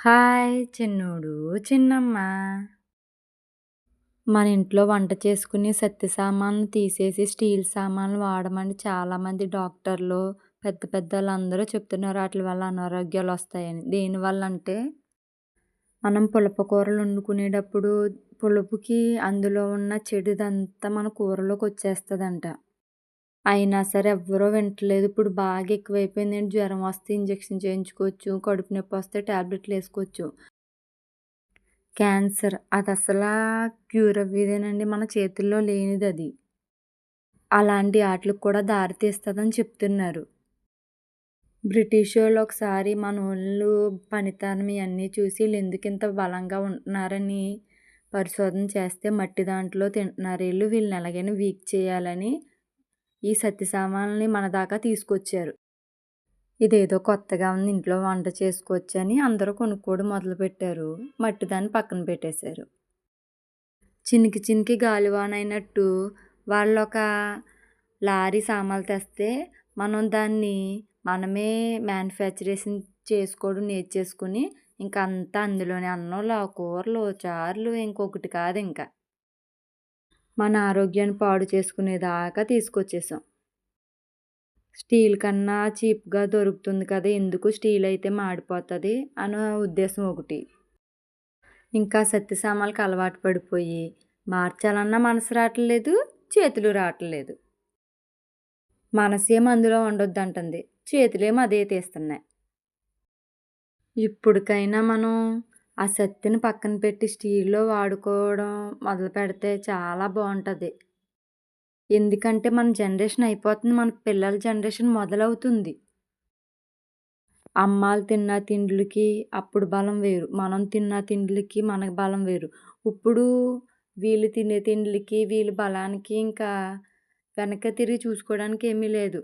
Hi చిన్నోడు, చిన్నమ్మ. మన ఇంట్లో వంట చేసుకునే సత్తి సామాన్లు తీసేసి స్టీల్ సామాన్లు వాడమని చాలామంది డాక్టర్లు, పెద్ద పెద్ద వాళ్ళందరూ చెప్తున్నారు. వాటి వల్ల అనారోగ్యాలు వస్తాయని. దేనివల్ల అంటే మనం పులప కూరలు వండుకునేటప్పుడు పులుపుకి అందులో ఉన్న చెడుదంతా మన కూరలోకి వచ్చేస్తుందంట. అయినా సరే ఎవ్వరూ వింటలేదు. ఇప్పుడు బాగా ఎక్కువైపోయిందండి. జ్వరం వస్తే ఇంజెక్షన్ చేయించుకోవచ్చు. కడుపు నొప్పి వస్తే టాబ్లెట్లు వేసుకోవచ్చు. క్యాన్సర్ అది అసలా క్యూర్ అవ్వేదేనండి. మన చేతుల్లో లేనిది అది. అలాంటి ఆటలకు కూడా దారి తీస్తుందని చెప్తున్నారు. బ్రిటిష్ వాళ్ళు ఒకసారి వాళ్ళు పనితనం ఇవన్నీ చూసి వీళ్ళు ఎందుకు ఇంత బలంగా ఉంటున్నారని పరిశోధన చేస్తే మట్టి దాంట్లో తింటున్నారు వీళ్ళు వీళ్ళని ఎలాగైనా వీక్ చేయాలని ఈ సత్య సామాన్ని మన దాకా తీసుకొచ్చారు. ఇదేదో కొత్తగా ఉంది ఇంట్లో వంట చేసుకోవచ్చని అందరూ కొనుక్కోవడం మొదలుపెట్టారు. మట్టి దాన్ని పక్కన పెట్టేశారు. చినికి చినికి గాలివానైనట్టు వాళ్ళు వాళ్ళొక లారీ సామాన్లు తెస్తే మనం దాన్ని మనమే మ్యానుఫ్యాక్చరేషన్ చేసుకోవడం నేర్చేసుకుని ఇంక అంతా అందులోనే అన్నంలో కూరలు చారులు ఇంకొకటి కాదు ఇంకా మన ఆరోగ్యాన్ని పాడు చేసుకునేదాకా తీసుకొచ్చేసాం. స్టీల్ కన్నా చీప్గా దొరుకుతుంది కదా ఎందుకు స్టీల్ అయితే మాడిపోతుంది అనే ఉద్దేశం ఒకటి. ఇంకా సత్తి సామాన్లకు అలవాటు పడిపోయి మార్చాలన్నా మనసు రావట్లేదు చేతులు రావట్లేదు. మనసేం అందులో ఉండొద్దు అంటుంది చేతులేమో అదే తీస్తున్నాయి. ఇప్పటికైనా మనం ఆ సత్తిని పక్కన పెట్టి స్టీల్లో వాడుకోవడం మొదలు పెడితే చాలా బాగుంటుంది. ఎందుకంటే మన జనరేషన్ అయిపోతుంది. మన పిల్లల జనరేషన్ మొదలవుతుంది. అమ్మాలు తిన్న తిండ్లకి అప్పుడు బలం వేరు. మనం తిన్న తిండ్లకి మనకు బలం వేరు. ఇప్పుడు వీళ్ళు తినే తిండ్లకి వీళ్ళ బలానికి ఇంకా వెనక తిరిగి చూసుకోవడానికి ఏమీ లేదు.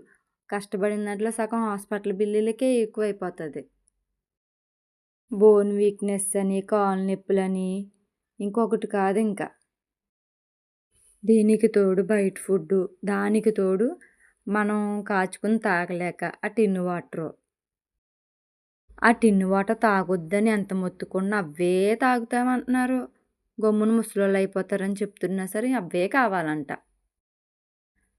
కష్టపడిన దాంట్లో సగం హాస్పిటల్ బిల్లులకే ఎక్కువైపోతుంది. బోన్ వీక్నెస్ అని కాళ్ళ నొప్పులని ఇంకొకటి కాదు ఇంకా. దీనికి తోడు బయట ఫుడ్డు. దానికి తోడు మనం కాచుకుని తాగలేక ఆ టిన్ను వాటరు. ఆ టిన్ను వాటర్ తాగొద్దని ఎంత మొత్తుకున్నా అవే తాగుతామంటున్నారు. గమ్మున ముసలోళ్ళు అయిపోతారని చెప్తున్నా సరే అవే కావాలంట.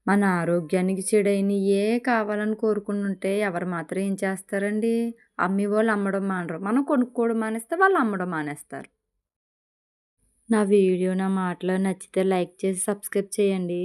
మన ఆరోగ్యానికి చెడైనయే కావాలని కోరుకుంటుంటే ఎవరు మాత్రం ఏం చేస్తారండి? అమ్మి వాళ్ళు అమ్మడం మానరు. మనం కొనుక్కోవడం మానేస్తే వాళ్ళు అమ్మడం మానేస్తారు. నా వీడియో నా మాటలు నచ్చితే లైక్ చేసి సబ్స్క్రైబ్ చేయండి.